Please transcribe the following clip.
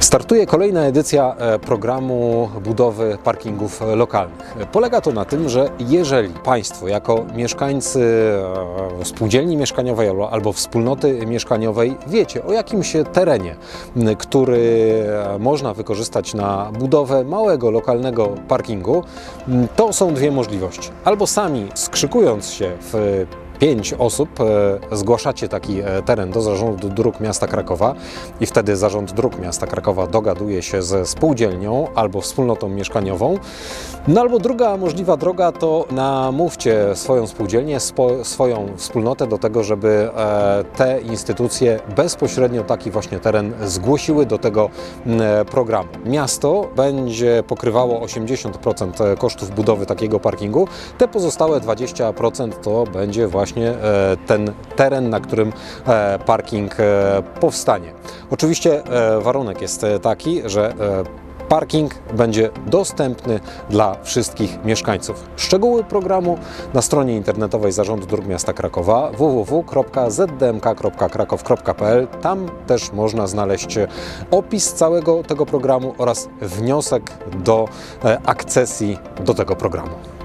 Startuje kolejna edycja e, programu budowy parkingów lokalnych. Polega to na tym, że jeżeli Państwo jako mieszkańcy e, spółdzielni mieszkaniowej albo- wspólnoty mieszkaniowej wiecie o jakimś terenie, który e, można wykorzystać na budowę małego lokalnego parkingu, to są dwie możliwości. Albo sami skrzykując się w pięć osób e, zgłaszacie taki e, teren do Zarządu Dróg Miasta Krakowa i wtedy Zarząd Dróg Miasta Krakowa dogaduje się ze spółdzielnią albo wspólnotą mieszkaniową. No albo druga możliwa droga to namówcie swoją spółdzielnię, spo, swoją wspólnotę do tego, żeby e, te instytucje bezpośrednio taki właśnie teren zgłosiły do tego programu. Miasto będzie pokrywało 80% kosztów budowy takiego parkingu, te pozostałe 20% to będzie właśnie e, ten teren, na którym e, parking e, powstanie. Oczywiście warunek jest taki, że Parking będzie dostępny dla wszystkich mieszkańców. Szczegóły programu na stronie internetowej Zarządu Dróg Miasta Krakowa www.zdmk.krakow.pl. Tam też można znaleźć opis całego tego programu oraz wniosek do akcesji do tego programu.